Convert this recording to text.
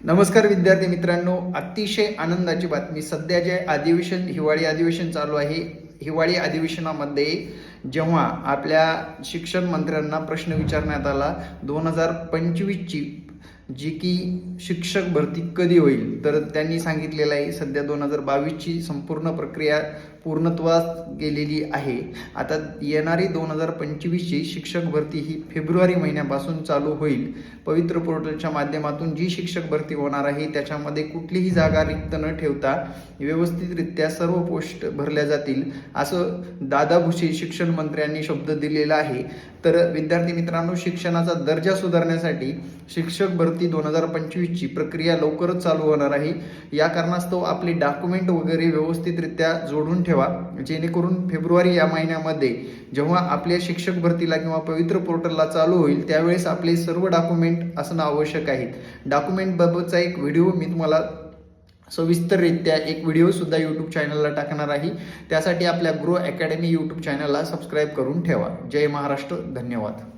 नमस्कार विद्यार्थी मित्रांनो अतिशय आनंदाची बातमी. सध्या जे अधिवेशन हिवाळी अधिवेशन चालू आहे हिवाळी अधिवेशनामध्ये जेव्हा आपल्या शिक्षण मंत्र्यांना प्रश्न विचारण्यात आला दोन हजार पंचवीसची जी की शिक्षक भरती कधी होईल? तर त्यांनी सांगितलेलं आहे सध्या दोन हजार बावीसची संपूर्ण प्रक्रिया पूर्णत्वास गेलेली आहे. आता येणारी दोन हजार पंचवीसची शिक्षक भरती ही फेब्रुवारी महिन्यापासून चालू होईल. पवित्र पोर्टलच्या माध्यमातून जी शिक्षक भरती होणार आहे त्याच्यामध्ये कुठलीही जागा रिक्त न ठेवता व्यवस्थितरित्या सर्व पोस्ट भरल्या जातील. असं दादा भुसे शिक्षण मंत्र्यांनी शब्द दिलेला आहे. तर विद्यार्थी मित्रांनो शिक्षणाचा दर्जा सुधारण्यासाठी शिक्षक भरती दोन हजार पंचवीसची प्रक्रिया लवकरच चालू होणार आहे. या कारणास्तव आपले डॉक्युमेंट वगैरे व्यवस्थितरित्या जोडून ठेवा. जेणेकरून फेब्रुवारी या महिन्यामध्ये जेव्हा आपल्या शिक्षक भरतीला किंवा पवित्र पोर्टलला चालू होईल त्यावेळेस आपले सर्व डॉक्युमेंट असणं आवश्यक आहे. डॉक्युमेंटबाबतचा एक व्हिडिओ मी तुम्हाला सविस्तररित्या एक व्हिडिओसुद्धा यूट्यूब चॅनलला टाकणार आहे. त्यासाठी आपल्या ग्रो अकॅडमी यूट्यूब चॅनलला सबस्क्राईब करून ठेवा. जय महाराष्ट्र धन्यवाद.